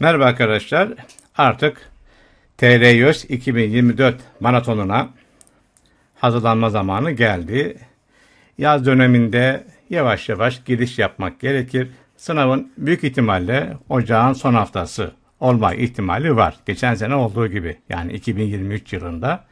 Merhaba arkadaşlar. Artık TR100 2024 maratonuna hazırlanma zamanı geldi. Yaz döneminde yavaş yavaş giriş yapmak gerekir. Sınavın büyük ihtimalle ocağın son haftası olma ihtimali var. Geçen sene olduğu gibi yani 2023 yılında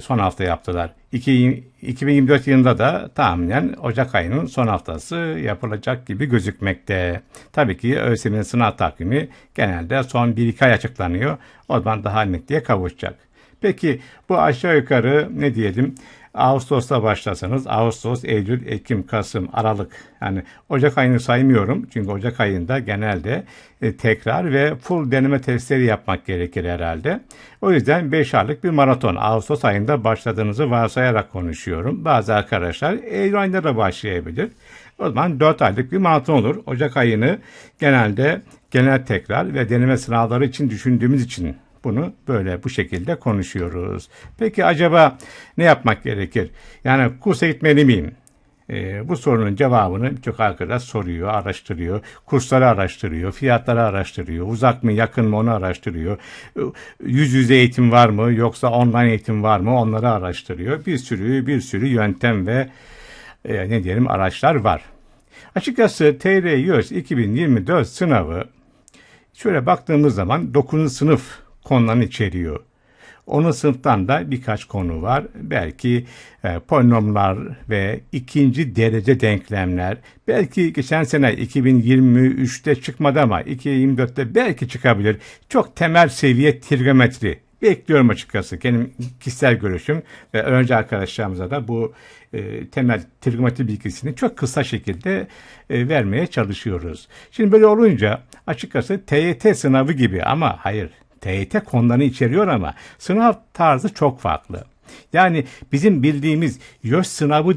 son hafta yaptılar. 2024 yılında da tahminen Ocak ayının son haftası yapılacak gibi gözükmekte. Tabii ki ÖSYM'nin sınav takvimi genelde son 1-2 ay açıklanıyor. O zaman daha netliğe kavuşacak. Peki bu aşağı yukarı ne diyelim Ağustos'ta başlasanız Ağustos, Eylül, Ekim, Kasım, Aralık yani Ocak ayını saymıyorum. Çünkü Ocak ayında genelde e, tekrar ve full deneme testleri yapmak gerekir herhalde. O yüzden 5 aylık bir maraton Ağustos ayında başladığınızı varsayarak konuşuyorum. Bazı arkadaşlar Eylül ayında da başlayabilir. O zaman 4 aylık bir maraton olur. Ocak ayını genelde genel tekrar ve deneme sınavları için düşündüğümüz için bunu böyle bu şekilde konuşuyoruz. Peki acaba ne yapmak gerekir? Yani kursa gitmeli miyim? Ee, bu sorunun cevabını birçok arkadaş soruyor, araştırıyor. Kursları araştırıyor, fiyatları araştırıyor. Uzak mı, yakın mı onu araştırıyor. Yüz yüze eğitim var mı yoksa online eğitim var mı onları araştırıyor. Bir sürü bir sürü yöntem ve e, ne diyelim araçlar var. Açıkçası TR100 2024 sınavı şöyle baktığımız zaman 9. sınıf konularını içeriyor. Onun sınıftan da birkaç konu var. Belki e, polinomlar ve ikinci derece denklemler. Belki geçen sene 2023'te çıkmadı ama 2024'te belki çıkabilir. Çok temel seviye trigonometri. Bekliyorum açıkçası. Benim kişisel görüşüm ve önce arkadaşlarımıza da bu e, temel trigonometri bilgisini çok kısa şekilde e, vermeye çalışıyoruz. Şimdi böyle olunca açıkçası TYT sınavı gibi ama hayır TYT konularını içeriyor ama sınav tarzı çok farklı. Yani bizim bildiğimiz YÖS sınavı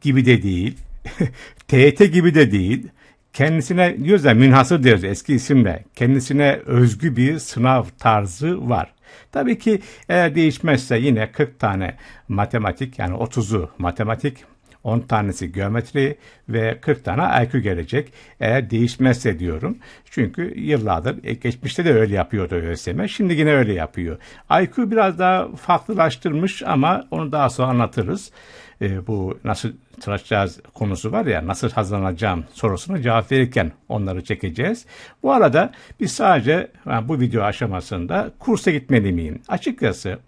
gibi de değil, TYT gibi de değil, kendisine diyoruz ya münhasır diyoruz eski isimle. Kendisine özgü bir sınav tarzı var. Tabii ki eğer değişmezse yine 40 tane matematik yani 30'u matematik, 10 tanesi geometri ve 40 tane IQ gelecek. Eğer değişmezse diyorum. Çünkü yıllardır e, geçmişte de öyle yapıyordu ÖSYM. Şimdi yine öyle yapıyor. IQ biraz daha farklılaştırmış ama onu daha sonra anlatırız. E, bu nasıl çalışacağız konusu var ya nasıl hazırlanacağım sorusuna cevap verirken onları çekeceğiz. Bu arada biz sadece yani bu video aşamasında kursa gitmeli miyim? Açıkçası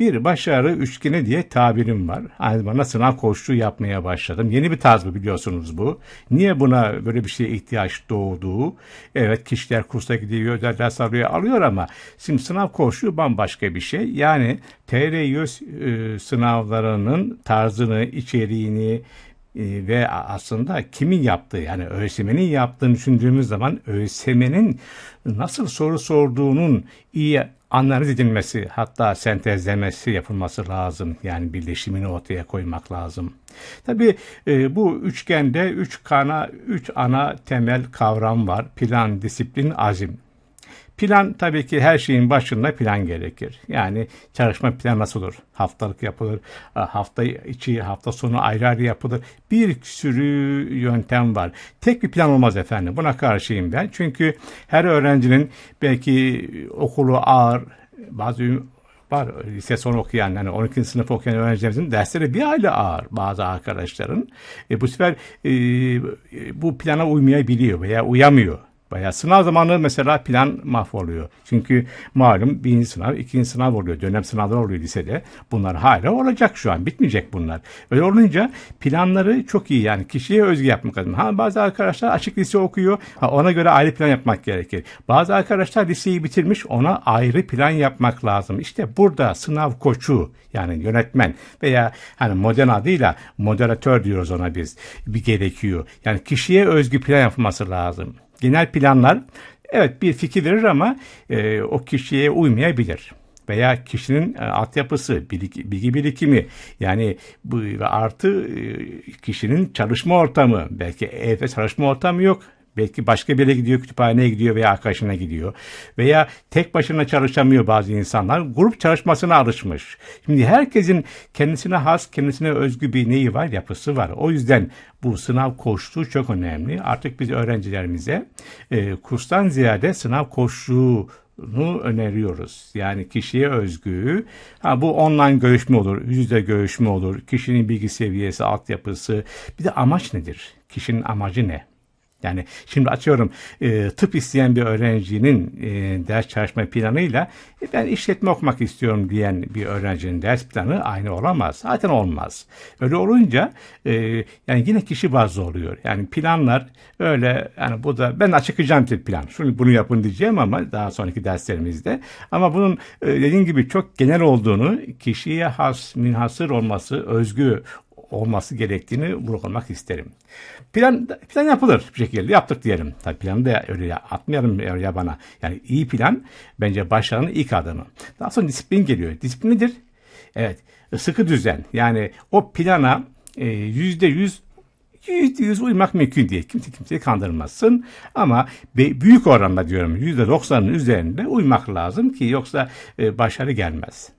bir başarı üçgeni diye tabirim var. Aynı zamanda sınav koştuğu yapmaya başladım. Yeni bir tarz mı biliyorsunuz bu. Niye buna böyle bir şeye ihtiyaç doğduğu? Evet kişiler kursa gidiyor, özel ders alıyor, alıyor ama şimdi sınav koştuğu bambaşka bir şey. Yani TR100 e, sınavlarının tarzını, içeriğini, e, ve aslında kimin yaptığı yani ÖSYM'nin yaptığını düşündüğümüz zaman ÖSYM'nin nasıl soru sorduğunun iyi analiz edilmesi hatta sentezlemesi yapılması lazım. Yani birleşimini ortaya koymak lazım. Tabi e, bu üçgende üç kana üç ana temel kavram var. Plan, disiplin, azim. Plan tabii ki her şeyin başında plan gerekir. Yani çalışma planı nasıl olur? Haftalık yapılır, e, hafta içi, hafta sonu ayrı ayrı yapılır. Bir sürü yöntem var. Tek bir plan olmaz efendim. Buna karşıyım ben. Çünkü her öğrencinin belki okulu ağır, bazı var lise son okuyan yani 12. sınıf okuyan öğrencilerimizin dersleri bir aile ağır bazı arkadaşların. E, bu sefer e, bu plana uymayabiliyor veya uyamıyor. Bayağı sınav zamanı mesela plan mahvoluyor. Çünkü malum birinci sınav, ikinci sınav oluyor. Dönem sınavları oluyor lisede. Bunlar hala olacak şu an. Bitmeyecek bunlar. Öyle olunca planları çok iyi yani kişiye özgü yapmak lazım. Ha bazı arkadaşlar açık lise okuyor. Ha, ona göre ayrı plan yapmak gerekir. Bazı arkadaşlar liseyi bitirmiş. Ona ayrı plan yapmak lazım. İşte burada sınav koçu yani yönetmen veya hani modern adıyla moderatör diyoruz ona biz bir gerekiyor. Yani kişiye özgü plan yapılması lazım genel planlar evet bir fikir verir ama e, o kişiye uymayabilir. Veya kişinin e, altyapısı, bilgi, bilgi birikimi yani bu artı e, kişinin çalışma ortamı belki evde çalışma ortamı yok Belki başka bir yere gidiyor, kütüphaneye gidiyor veya arkadaşına gidiyor. Veya tek başına çalışamıyor bazı insanlar. Grup çalışmasına alışmış. Şimdi herkesin kendisine has, kendisine özgü bir neyi var, yapısı var. O yüzden bu sınav koştuğu çok önemli. Artık biz öğrencilerimize e, kurstan ziyade sınav koştuğu nu öneriyoruz. Yani kişiye özgü. Ha, bu online görüşme olur, yüzde görüşme olur, kişinin bilgi seviyesi, altyapısı. Bir de amaç nedir? Kişinin amacı ne? Yani şimdi açıyorum e, tıp isteyen bir öğrencinin e, ders çalışma planıyla e, ben işletme okumak istiyorum diyen bir öğrencinin ders planı aynı olamaz. Zaten olmaz. Öyle olunca e, yani yine kişi bazlı oluyor. Yani planlar öyle yani bu da ben açıklayacağım bir plan. Şunu bunu yapın diyeceğim ama daha sonraki derslerimizde. Ama bunun e, dediğim gibi çok genel olduğunu kişiye has, minhasır olması, özgü olması gerektiğini vurgulamak isterim. Plan, plan yapılır bir şekilde yaptık diyelim. Tabii planı da öyle atmayalım ya bana. Yani iyi plan bence başarının ilk adımı. Daha sonra disiplin geliyor. Disiplin nedir? Evet sıkı düzen. Yani o plana e, yüzde yüz yüzde yüz uymak mümkün değil. Kimse kimseyi kandırmazsın. Ama büyük oranda diyorum yüzde doksanın üzerinde uymak lazım ki yoksa e, başarı gelmez.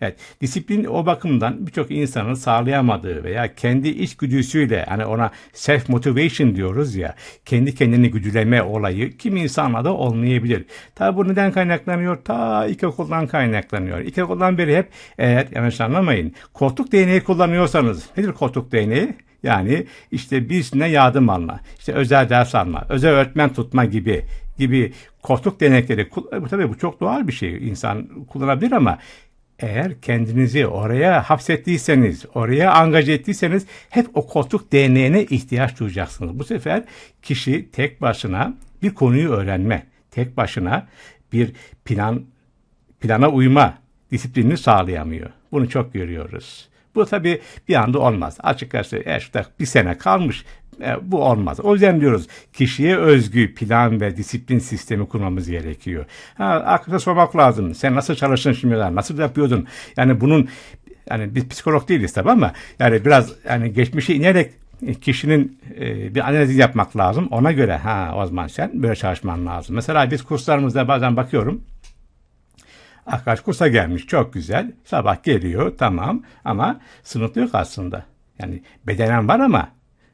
Evet, disiplin o bakımdan birçok insanın sağlayamadığı veya kendi iç güdüsüyle hani ona self motivation diyoruz ya, kendi kendini güdüleme olayı kim insanla olmayabilir. Tabi bu neden kaynaklanıyor? Ta ilkokuldan kaynaklanıyor. İlkokuldan beri hep eğer yanlış anlamayın koltuk değneği kullanıyorsanız nedir koltuk değneği? Yani işte birisine yardım alma, işte özel ders alma, özel öğretmen tutma gibi gibi koltuk denekleri. Bu tabii bu çok doğal bir şey. insan kullanabilir ama eğer kendinizi oraya hapsettiyseniz, oraya angaje ettiyseniz hep o koltuk DNA'ne ihtiyaç duyacaksınız. Bu sefer kişi tek başına bir konuyu öğrenme, tek başına bir plan plana uyma disiplinini sağlayamıyor. Bunu çok görüyoruz. Bu tabii bir anda olmaz. Açıkçası eğer bir sene kalmış e, bu olmaz. O yüzden diyoruz kişiye özgü plan ve disiplin sistemi kurmamız gerekiyor. Ha, arkadaşa sormak lazım. Sen nasıl çalıştın şimdiler? Nasıl yapıyordun? Yani bunun yani biz psikolog değiliz tabii ama yani biraz yani geçmişe inerek kişinin e, bir analiz yapmak lazım. Ona göre ha o zaman sen böyle çalışman lazım. Mesela biz kurslarımızda bazen bakıyorum. Arkadaş kursa gelmiş çok güzel. Sabah geliyor tamam ama sınıfta yok aslında. Yani bedenen var ama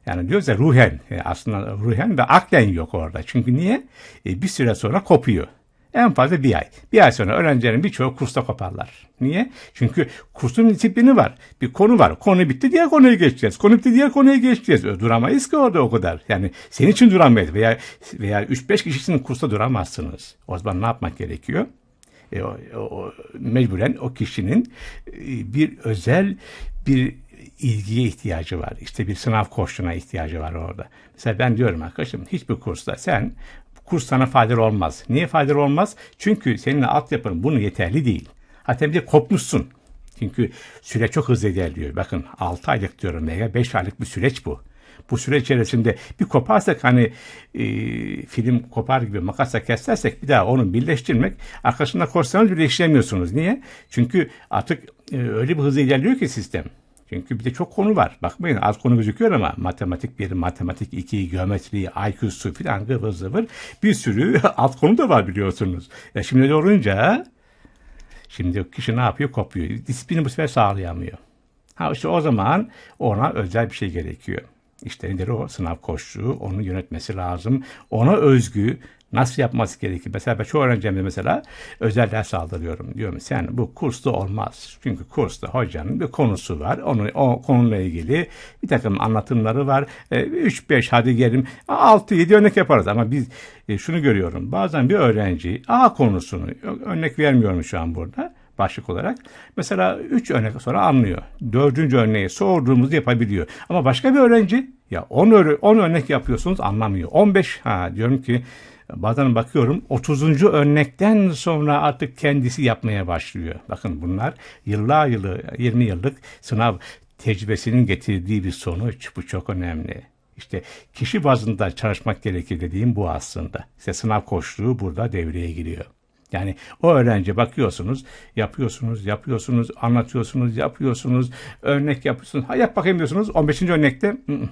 yani diyoruz ya ruhen e, aslında ruhen ve aklen yok orada. Çünkü niye? E, bir süre sonra kopuyor. En fazla bir ay. Bir ay sonra öğrencilerin birçoğu kursta koparlar. Niye? Çünkü kursun disiplini var. Bir konu var. Konu bitti diğer konuya geçeceğiz. Konu bitti diğer konuya geçeceğiz. E, duramayız ki orada o kadar. Yani senin için duramayız. Veya veya 3-5 kişisinin kursta duramazsınız. O zaman ne yapmak gerekiyor? E, o, o, mecburen o kişinin e, bir özel bir ilgiye ihtiyacı var. İşte bir sınav koşuna ihtiyacı var orada. Mesela ben diyorum arkadaşım hiçbir kursta sen kurs sana faydalı olmaz. Niye faydalı olmaz? Çünkü senin altyapın bunu yeterli değil. Hatta bir de kopmuşsun. Çünkü süre çok hızlı ilerliyor. Bakın 6 aylık diyorum veya 5 aylık bir süreç bu. Bu süreç içerisinde bir koparsak hani e, film kopar gibi makasla kesersek bir daha onu birleştirmek arkasında korsanız birleştiremiyorsunuz. Niye? Çünkü artık e, öyle bir hızla ilerliyor ki sistem. Çünkü bir de çok konu var. Bakmayın az konu gözüküyor ama matematik 1, matematik 2, geometri, IQ'su filan zıvır zıvır bir sürü alt konu da var biliyorsunuz. Ya şimdi öyle olunca şimdi kişi ne yapıyor? Kopuyor. Disiplini bu sefer sağlayamıyor. Ha işte o zaman ona özel bir şey gerekiyor. İşte nedir o sınav koştuğu, onu yönetmesi lazım. Ona özgü Nasıl yapması gerekir? Mesela ben şu öğrencimde mesela özel ders aldırıyorum. Diyorum sen bu kursta olmaz. Çünkü kursta hocanın bir konusu var. Onu, o konuyla ilgili bir takım anlatımları var. 3-5 e, hadi gelin 6-7 örnek yaparız ama biz e, şunu görüyorum. Bazen bir öğrenci A konusunu örnek vermiyorum şu an burada başlık olarak. Mesela 3 örnek sonra anlıyor. Dördüncü örneği sorduğumuzda yapabiliyor. Ama başka bir öğrenci ya 10 örnek yapıyorsunuz anlamıyor. 15 ha diyorum ki Bazen bakıyorum 30. örnekten sonra artık kendisi yapmaya başlıyor. Bakın bunlar yıllar yılı 20 yıllık sınav tecrübesinin getirdiği bir sonuç. Bu çok önemli. İşte kişi bazında çalışmak gerekir dediğim bu aslında. İşte sınav koştuğu burada devreye giriyor. Yani o öğrenci bakıyorsunuz, yapıyorsunuz, yapıyorsunuz, anlatıyorsunuz, yapıyorsunuz, örnek yapıyorsunuz. Ha yap bakayım diyorsunuz. 15. örnekte ı -ı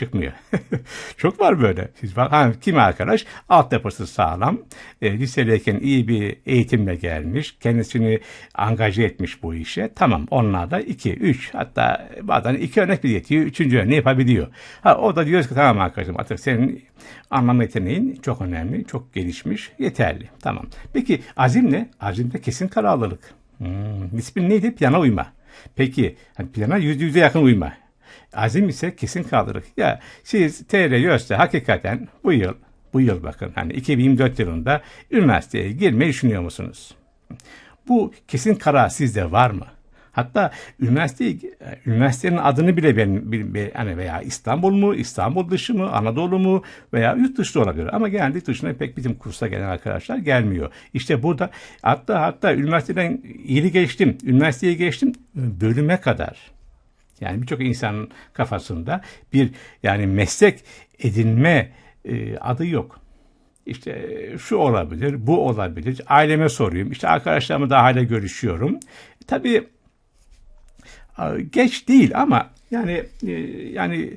çıkmıyor. Çok var böyle. Siz bak, ha, kim arkadaş? Altyapısı sağlam. E, lisedeyken iyi bir eğitimle gelmiş. Kendisini angaje etmiş bu işe. Tamam onlar da iki, üç hatta bazen iki örnek bile yetiyor. Üçüncü örneği yapabiliyor. Ha, o da diyoruz ki tamam arkadaşım artık senin anlama yeteneğin çok önemli, çok gelişmiş, yeterli. Tamam. Peki azim ne? Azimde kesin kararlılık. Hmm, disiplin neydi? Plana uyma. Peki hani plana yüzde yüze yakın uyma. Azim ise kesin kaldırır. Ya siz TR YÖS'te hakikaten bu yıl, bu yıl bakın hani 2024 yılında üniversiteye girmeyi düşünüyor musunuz? Bu kesin karar sizde var mı? Hatta üniversite üniversitenin adını bile ben, hani veya İstanbul mu, İstanbul dışı mı, Anadolu mu veya yurt dışı olabilir. Ama genelde dışına pek bizim kursa gelen arkadaşlar gelmiyor. İşte burada hatta hatta üniversiteden yeni geçtim, üniversiteye geçtim bölüme kadar. Yani birçok insanın kafasında bir yani meslek edinme e, adı yok. İşte şu olabilir, bu olabilir. Aileme sorayım. İşte arkadaşlarımla da hala görüşüyorum. Tabii geç değil ama yani e, yani e,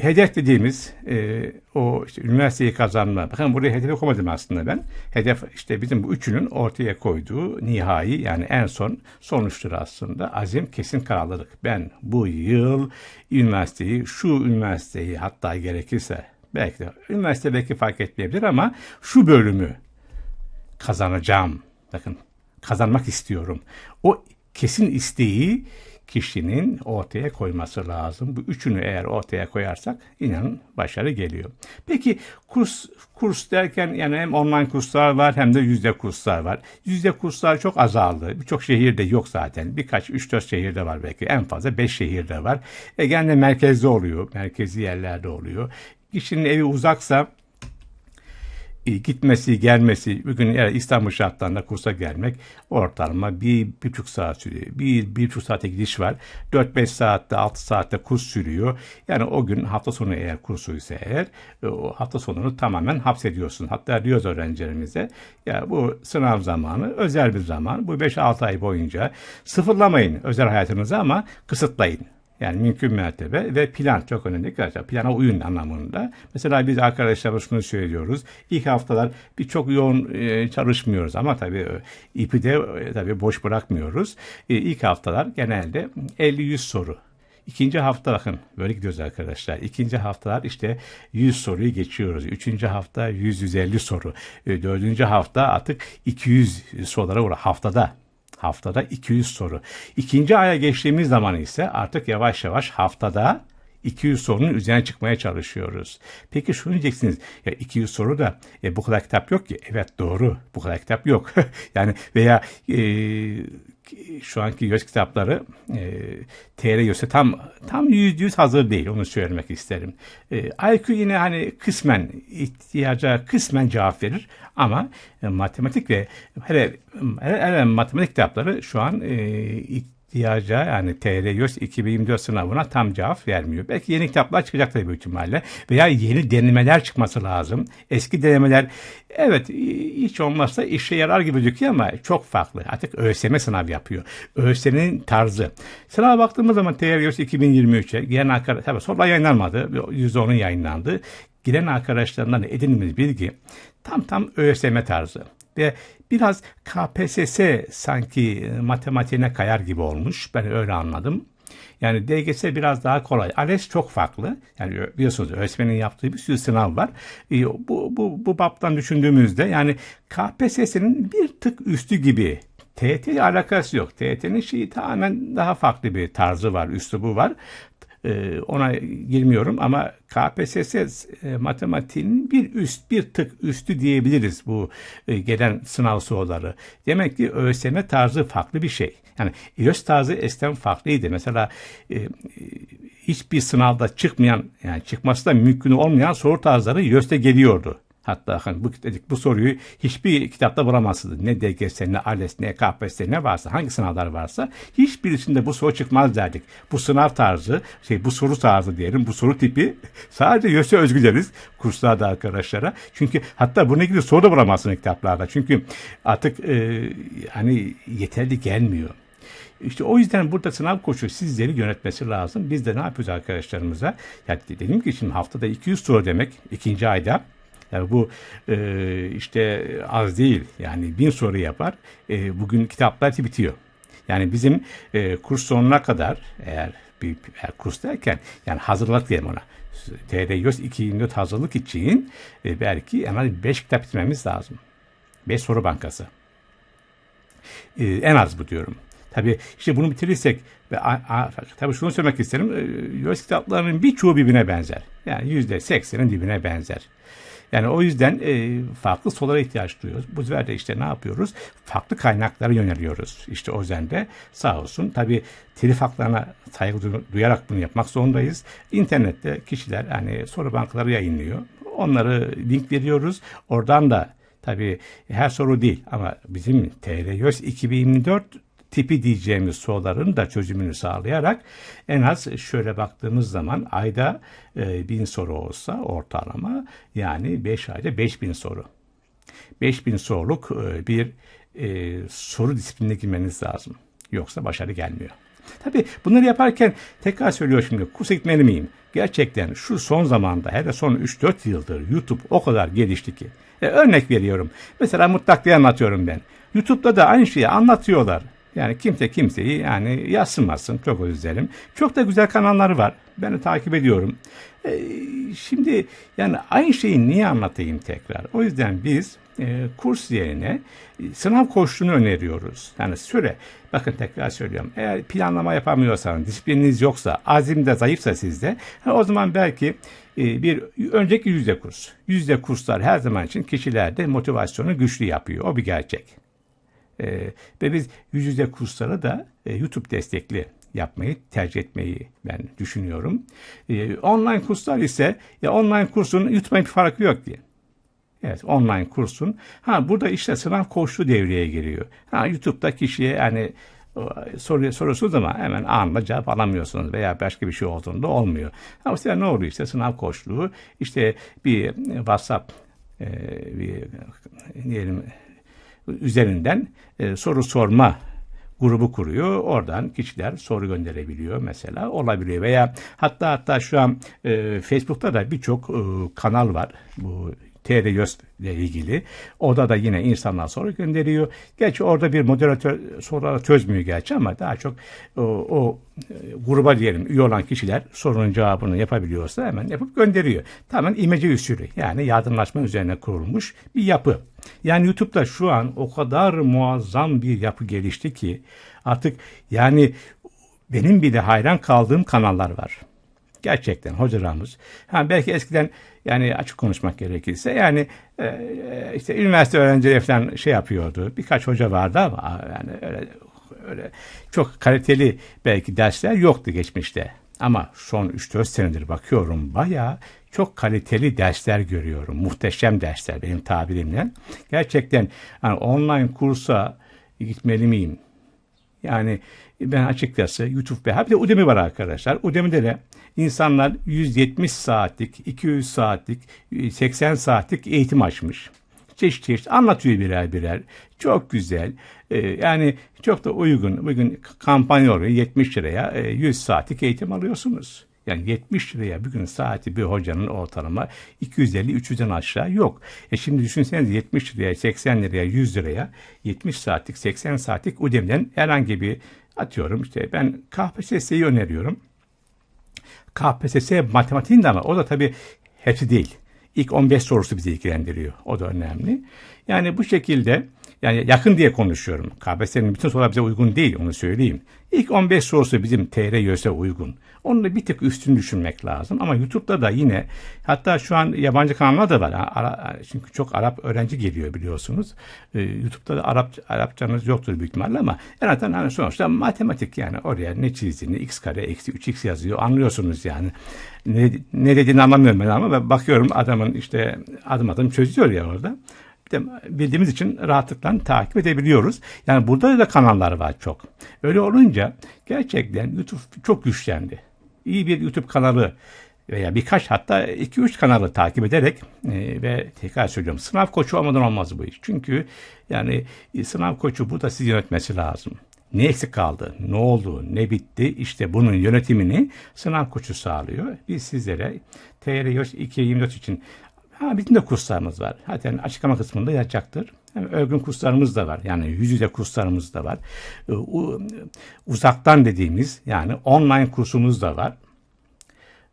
hedef dediğimiz e, o işte üniversiteyi kazanma. Bakın buraya hedef koymadım aslında ben. Hedef işte bizim bu üçünün ortaya koyduğu nihai yani en son sonuçtur aslında. Azim kesin kararlılık. Ben bu yıl üniversiteyi şu üniversiteyi hatta gerekirse belki de üniversite belki fark etmeyebilir ama şu bölümü kazanacağım. Bakın kazanmak istiyorum. O kesin isteği kişinin ortaya koyması lazım. Bu üçünü eğer ortaya koyarsak inanın başarı geliyor. Peki kurs kurs derken yani hem online kurslar var hem de yüzde kurslar var. Yüzde kurslar çok azaldı. Birçok şehirde yok zaten. Birkaç 3-4 şehirde var belki. En fazla 5 şehirde var. E genelde merkezde oluyor. Merkezi yerlerde oluyor. Kişinin evi uzaksa gitmesi gelmesi bugün eğer İstanbul şartlarında kursa gelmek ortalama bir, bir buçuk saat sürüyor. Bir, bir buçuk saate gidiş var. 4-5 saatte 6 saatte kurs sürüyor. Yani o gün hafta sonu eğer kursu ise eğer o hafta sonunu tamamen hapsediyorsun. Hatta diyoruz öğrencilerimize ya bu sınav zamanı özel bir zaman. Bu 5-6 ay boyunca sıfırlamayın özel hayatınızı ama kısıtlayın. Yani mümkün mertebe ve plan çok önemli arkadaşlar. Plana uyun anlamında. Mesela biz arkadaşlarımız şunu söylüyoruz. İlk haftalar birçok yoğun e, çalışmıyoruz ama tabii e, ipi de e, tabii boş bırakmıyoruz. E, ilk haftalar genelde 50-100 soru İkinci hafta bakın böyle gidiyoruz arkadaşlar. İkinci haftalar işte 100 soruyu geçiyoruz. Üçüncü hafta 100-150 soru. E, dördüncü hafta artık 200 sorulara uğra haftada. Haftada 200 soru. İkinci aya geçtiğimiz zaman ise artık yavaş yavaş haftada 200 sorunun üzerine çıkmaya çalışıyoruz. Peki şunu diyeceksiniz. Ya 200 soru da e, bu kadar kitap yok ki. Evet doğru. Bu kadar kitap yok. yani veya e, şu anki göz kitapları e, TR göze tam tam yüz yüz hazır değil onu söylemek isterim. E, IQ yine hani kısmen ihtiyaca kısmen cevap verir ama e, matematik ve hele, hele, hele matematik kitapları şu an e, ihtiyaca yani TR 2024 sınavına tam cevap vermiyor. Belki yeni kitaplar çıkacak tabii büyük ihtimalle. Veya yeni denemeler çıkması lazım. Eski denemeler evet hiç olmazsa işe yarar gibi gözüküyor ama çok farklı. Artık ÖSYM sınav yapıyor. ÖSYM'nin tarzı. Sınava baktığımız zaman TR 2023'e gelen arkadaşlar tabii sonra yayınlanmadı. %10'un yayınlandı. Giren arkadaşlarından edindiğimiz bilgi tam tam ÖSYM tarzı ve biraz KPSS sanki e, matematiğine kayar gibi olmuş. Ben öyle anladım. Yani DGS biraz daha kolay. ALES çok farklı. Yani biliyorsunuz öğretmenin yaptığı bir sürü sınav var. E, bu, bu, bu baptan düşündüğümüzde yani KPSS'nin bir tık üstü gibi TET ile alakası yok. TET'nin şeyi tamamen daha farklı bir tarzı var, üslubu var. Ee, ona girmiyorum ama KPSS e, matematiğinin bir üst bir tık üstü diyebiliriz bu e, gelen sınav soruları. Demek ki ÖSYM tarzı farklı bir şey. Yani ÖS tarzı eskiden farklıydı. Mesela e, hiçbir sınavda çıkmayan yani çıkması da mümkün olmayan soru tarzları ÖS'te geliyordu. Hatta hani bu, dedik, bu soruyu hiçbir kitapta bulamazsınız. Ne DGS, ne ALES, ne KPSS ne varsa, hangi sınavlar varsa hiçbirisinde bu soru çıkmaz derdik. Bu sınav tarzı, şey bu soru tarzı diyelim, bu soru tipi sadece YÖS'e özgü deriz kurslarda arkadaşlara. Çünkü hatta buna ilgili soru da bulamazsınız kitaplarda. Çünkü artık e, hani yeterli gelmiyor. İşte o yüzden burada sınav koçu sizleri yönetmesi lazım. Biz de ne yapıyoruz arkadaşlarımıza? Ya dedim ki şimdi haftada 200 soru demek ikinci ayda. Yani bu e, işte az değil. Yani bin soru yapar. E, bugün kitaplar bitiyor. Yani bizim e, kurs sonuna kadar eğer bir eğer kurs derken yani hazırlık diyelim ona. TR 2024 hazırlık için e, belki en az 5 kitap bitirmemiz lazım. 5 soru bankası. E, en az bu diyorum. Tabii işte bunu bitirirsek ve a, a, tabii şunu söylemek isterim. E, YÖS kitaplarının birçoğu birbirine benzer. Yani yüzde seksenin birbirine benzer. Yani o yüzden e, farklı sorulara ihtiyaç duyuyoruz. Bu sefer de işte ne yapıyoruz? Farklı kaynaklara yöneliyoruz. İşte o yüzden de sağ olsun. Tabii telif haklarına saygı duyarak bunu yapmak zorundayız. İnternette kişiler hani soru bankaları yayınlıyor. Onları link veriyoruz. Oradan da tabii her soru değil ama bizim TR 2024 tipi diyeceğimiz soruların da çözümünü sağlayarak en az şöyle baktığımız zaman ayda e, bin soru olsa ortalama yani 5 ayda 5000 soru. 5000 soruluk e, bir e, soru disiplinine girmeniz lazım. Yoksa başarı gelmiyor. Tabii bunları yaparken tekrar söylüyor şimdi kursa gitmeli miyim? Gerçekten şu son zamanda hele son 3-4 yıldır YouTube o kadar gelişti ki. E, örnek veriyorum. Mesela mutlak diye anlatıyorum ben. YouTube'da da aynı şeyi anlatıyorlar. Yani kimse kimseyi yani yatsınmasın. Çok özür dilerim. Çok da güzel kanalları var. Ben de takip ediyorum. E, şimdi yani aynı şeyi niye anlatayım tekrar? O yüzden biz e, kurs yerine e, sınav koştuğunu öneriyoruz. Yani süre, bakın tekrar söylüyorum. Eğer planlama yapamıyorsanız, disiplininiz yoksa, azim de zayıfsa sizde, o zaman belki e, bir önceki yüzde kurs. Yüzde kurslar her zaman için kişilerde motivasyonu güçlü yapıyor. O bir gerçek. E, ve biz yüz yüze kursları da e, YouTube destekli yapmayı tercih etmeyi ben düşünüyorum. E, online kurslar ise ya online kursun YouTube'un bir farkı yok diye. Evet online kursun. Ha burada işte sınav koşu devreye giriyor. Ha YouTube'da kişiye yani soruya soruyorsunuz ama hemen anında cevap alamıyorsunuz veya başka bir şey olduğunda olmuyor. Ama işte ne oluyor işte sınav koşluğu işte bir WhatsApp e, bir diyelim üzerinden e, soru sorma grubu kuruyor. Oradan kişiler soru gönderebiliyor mesela olabiliyor veya hatta hatta şu an e, Facebook'ta da birçok e, kanal var. Bu TR ile ilgili. Orada da yine insanlar soru gönderiyor. Gerçi orada bir moderatör soruları çözmüyor gerçi ama daha çok o, o e, gruba diyelim üye olan kişiler sorunun cevabını yapabiliyorsa hemen yapıp gönderiyor. Tamamen imece usulü yani yardımlaşma üzerine kurulmuş bir yapı. Yani YouTube'da şu an o kadar muazzam bir yapı gelişti ki artık yani benim bile hayran kaldığım kanallar var. Gerçekten hocalarımız. Ha, belki eskiden yani açık konuşmak gerekirse yani e, işte üniversite öğrencileri falan şey yapıyordu. Birkaç hoca vardı ama yani öyle, öyle çok kaliteli belki dersler yoktu geçmişte. Ama son 3-4 senedir bakıyorum bayağı çok kaliteli dersler görüyorum. Muhteşem dersler benim tabirimle. Gerçekten yani online kursa gitmeli miyim? Yani ben açıkçası YouTube ve bir de Udemy var arkadaşlar. Udemy'de de insanlar 170 saatlik, 200 saatlik, 80 saatlik eğitim açmış. Çeşit çeşit anlatıyor birer birer. Çok güzel. Ee, yani çok da uygun. Bugün kampanya oluyor 70 liraya 100 e, saatlik eğitim alıyorsunuz. Yani 70 liraya bir gün saati bir hocanın ortalama 250-300'den aşağı yok. E şimdi düşünsenize 70 liraya, 80 liraya, 100 liraya 70 saatlik, 80 saatlik Udemy'den herhangi bir atıyorum işte ben KPSS'yi öneriyorum. KPSS matematiğin de ama o da tabii hepsi değil. İlk 15 sorusu bizi ilgilendiriyor. O da önemli. Yani bu şekilde yani yakın diye konuşuyorum. KPSS'nin bütün sorular bize uygun değil onu söyleyeyim. İlk 15 sorusu bizim TR YÖS'e uygun. Onu da bir tık üstün düşünmek lazım. Ama YouTube'da da yine hatta şu an yabancı kanallar da var. Çünkü çok Arap öğrenci geliyor biliyorsunuz. Ee, YouTube'da da Arap, Arapçanız yoktur büyük ihtimalle ama en azından hani sonuçta matematik yani oraya ne çizdiğini x kare eksi 3x yazıyor anlıyorsunuz yani. Ne, ne dediğini anlamıyorum ben ama bakıyorum adamın işte adım adım çözüyor ya orada bildiğimiz için rahatlıkla takip edebiliyoruz. Yani burada da kanallar var çok. Öyle olunca gerçekten YouTube çok güçlendi. İyi bir YouTube kanalı veya birkaç hatta 2-3 kanalı takip ederek e, ve tekrar söylüyorum sınav koçu olmadan olmaz bu iş. Çünkü yani e, sınav koçu burada sizi yönetmesi lazım. Ne eksik kaldı? Ne oldu? Ne bitti? İşte bunun yönetimini sınav koçu sağlıyor. Biz sizlere TR 224 için ha, bizim de kurslarımız var. Zaten açıklama kısmında yazacaktır. Yani örgün kurslarımız da var. Yani yüz yüze kurslarımız da var. Ee, uzaktan dediğimiz yani online kursumuz da var.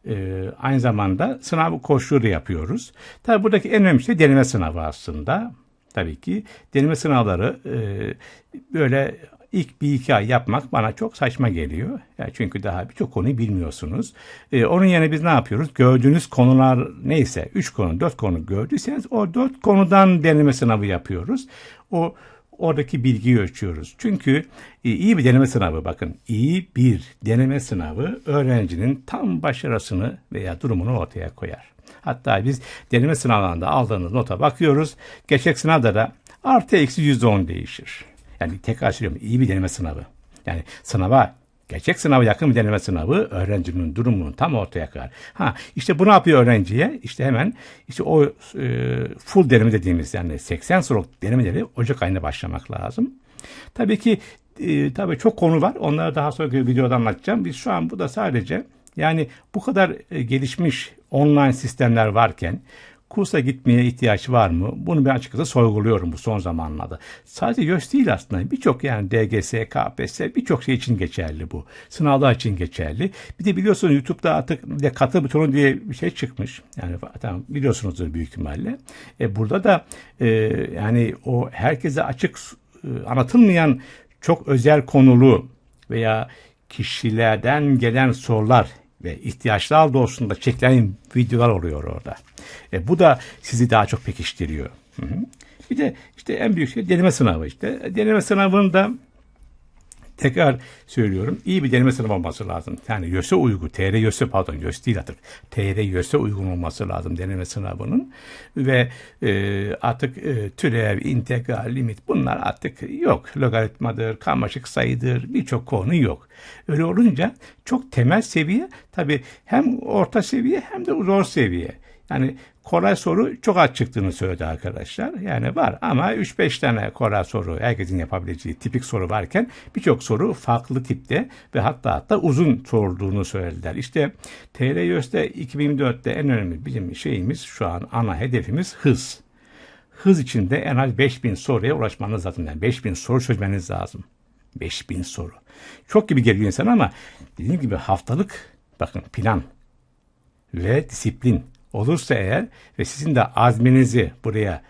Ee, aynı zamanda sınav koşulu da yapıyoruz. Tabi buradaki en önemli şey deneme sınavı aslında. Tabii ki deneme sınavları e, böyle ilk bir iki ay yapmak bana çok saçma geliyor. Yani çünkü daha birçok konuyu bilmiyorsunuz. Ee, onun yerine biz ne yapıyoruz? Gördüğünüz konular neyse, üç konu, dört konu gördüyseniz o dört konudan deneme sınavı yapıyoruz. O oradaki bilgiyi ölçüyoruz. Çünkü e, iyi bir deneme sınavı bakın iyi bir deneme sınavı öğrencinin tam başarısını veya durumunu ortaya koyar. Hatta biz deneme sınavlarında aldığımız nota bakıyoruz. Gerçek sınavda da artı eksi yüzde on değişir. Yani tekrar söylüyorum iyi bir deneme sınavı. Yani sınava Gerçek sınava yakın bir deneme sınavı öğrencinin durumunu tam ortaya koyar. Ha işte bu ne yapıyor öğrenciye? İşte hemen işte o e, full deneme dediğimiz yani 80 soruluk denemeleri Ocak ayında başlamak lazım. Tabii ki e, tabii çok konu var. Onları daha sonraki videoda anlatacağım. Biz şu an bu da sadece yani bu kadar e, gelişmiş online sistemler varken kursa gitmeye ihtiyaç var mı? Bunu ben açıkçası sorguluyorum bu son zamanlarda. Sadece YÖS değil aslında. Birçok yani DGS, KPSS birçok şey için geçerli bu. Sınavlar için geçerli. Bir de biliyorsunuz YouTube'da artık de katıl butonu diye bir şey çıkmış. Yani tamam biliyorsunuzdur büyük ihtimalle. E, burada da e, yani o herkese açık e, anlatılmayan çok özel konulu veya kişilerden gelen sorular ve ihtiyaçlar doğrusunda çekilen videolar oluyor orada. E, bu da sizi daha çok pekiştiriyor. Hı hı. Bir de işte en büyük şey deneme sınavı işte. Deneme sınavında tekrar söylüyorum iyi bir deneme sınavı olması lazım. Yani YÖS'e uygun, TR YÖS'e pardon YÖS değil artık. TR YÖS'e uygun olması lazım deneme sınavının. Ve e, artık e, türev, integral, limit bunlar artık yok. Logaritmadır, karmaşık sayıdır birçok konu yok. Öyle olunca çok temel seviye tabii hem orta seviye hem de zor seviye. Yani kolay soru çok az çıktığını söyledi arkadaşlar. Yani var ama 3-5 tane kolay soru herkesin yapabileceği tipik soru varken birçok soru farklı tipte ve hatta hatta uzun sorulduğunu söylediler. İşte TRYÖS'te 2004'te en önemli bilim şeyimiz şu an ana hedefimiz hız. Hız içinde en az 5000 soruya ulaşmanız lazım. Yani 5000 soru çözmeniz lazım. 5000 soru. Çok gibi geliyor insan ama dediğim gibi haftalık bakın plan ve disiplin olursa eğer ve sizin de azminizi buraya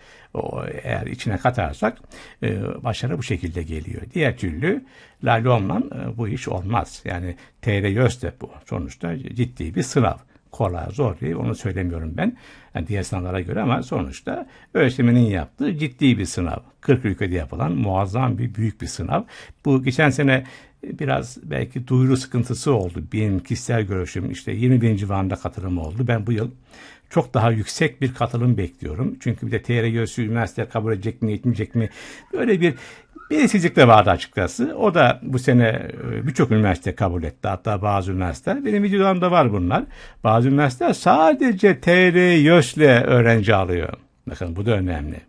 eğer içine katarsak e, başarı bu şekilde geliyor. Diğer türlü lalomla e, bu iş olmaz. Yani TR YÖS'te bu. Sonuçta ciddi bir sınav. Kolay, zor. Onu söylemiyorum ben. Yani diğer sınavlara göre ama sonuçta ölçümünün yaptığı ciddi bir sınav. 40 ülkede yapılan muazzam bir büyük bir sınav. Bu geçen sene biraz belki duyuru sıkıntısı oldu. Benim kişisel görüşüm işte 20 bin civarında katılım oldu. Ben bu yıl çok daha yüksek bir katılım bekliyorum. Çünkü bir de TRGÖS'ü üniversite kabul edecek mi, etmeyecek mi? Böyle bir belirsizlik de vardı açıkçası. O da bu sene e, birçok üniversite kabul etti. Hatta bazı üniversiteler. Benim videolarımda var bunlar. Bazı üniversiteler sadece TR öğrenci alıyor. Bakın bu da önemli.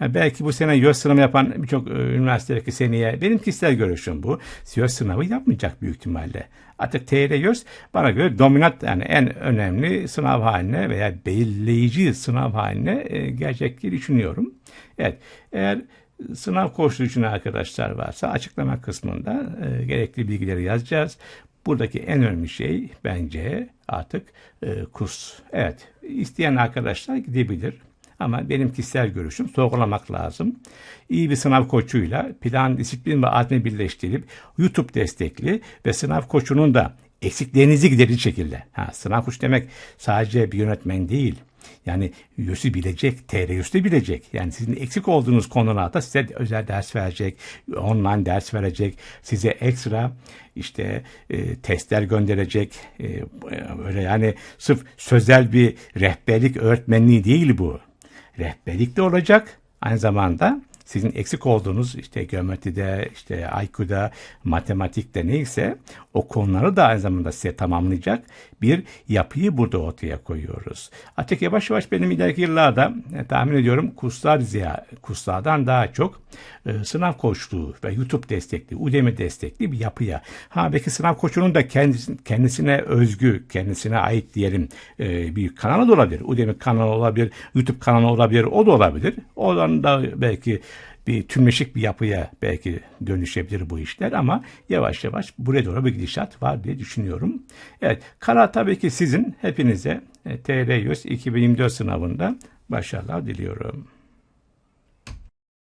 Yani belki bu sene YÖS sınavı yapan birçok e, üniversitedeki seneye benim kişisel görüşüm bu. YÖS sınavı yapmayacak büyük ihtimalle. Artık TYT YÖS bana göre dominant yani en önemli sınav haline veya belirleyici sınav haline e, gelecek diye düşünüyorum. Evet eğer sınav koşulu için arkadaşlar varsa açıklama kısmında e, gerekli bilgileri yazacağız. Buradaki en önemli şey bence artık e, kurs. Evet isteyen arkadaşlar gidebilir. Ama benim kişisel görüşüm sorgulamak lazım. İyi bir sınav koçuyla plan, disiplin ve azmi birleştirip YouTube destekli ve sınav koçunun da eksiklerinizi giderici şekilde. Ha, sınav koç demek sadece bir yönetmen değil. Yani YÖS'ü bilecek, TR bilecek. Yani sizin eksik olduğunuz konularda size özel ders verecek, online ders verecek, size ekstra işte e, testler gönderecek. E, öyle yani sırf sözel bir rehberlik öğretmenliği değil bu rehberlik de olacak. Aynı zamanda sizin eksik olduğunuz işte geometride, işte IQ'da, matematikte neyse o konuları da aynı zamanda size tamamlayacak bir yapıyı burada ortaya koyuyoruz. Artık yavaş yavaş benim ileriki yıllarda e, tahmin ediyorum kurslar ziya, kurslardan daha çok e, sınav koçluğu ve YouTube destekli, Udemy destekli bir yapıya. Ha belki sınav koçunun da kendisine, kendisine özgü, kendisine ait diyelim e, bir kanalı da olabilir. Udemy kanalı olabilir, YouTube kanalı olabilir, o da olabilir. Oradan da belki bir tümleşik bir yapıya belki dönüşebilir bu işler ama yavaş yavaş buraya doğru bir gidişat var diye düşünüyorum. Evet, karar tabii ki sizin hepinize e, TR 100 2024 sınavında başarılar diliyorum.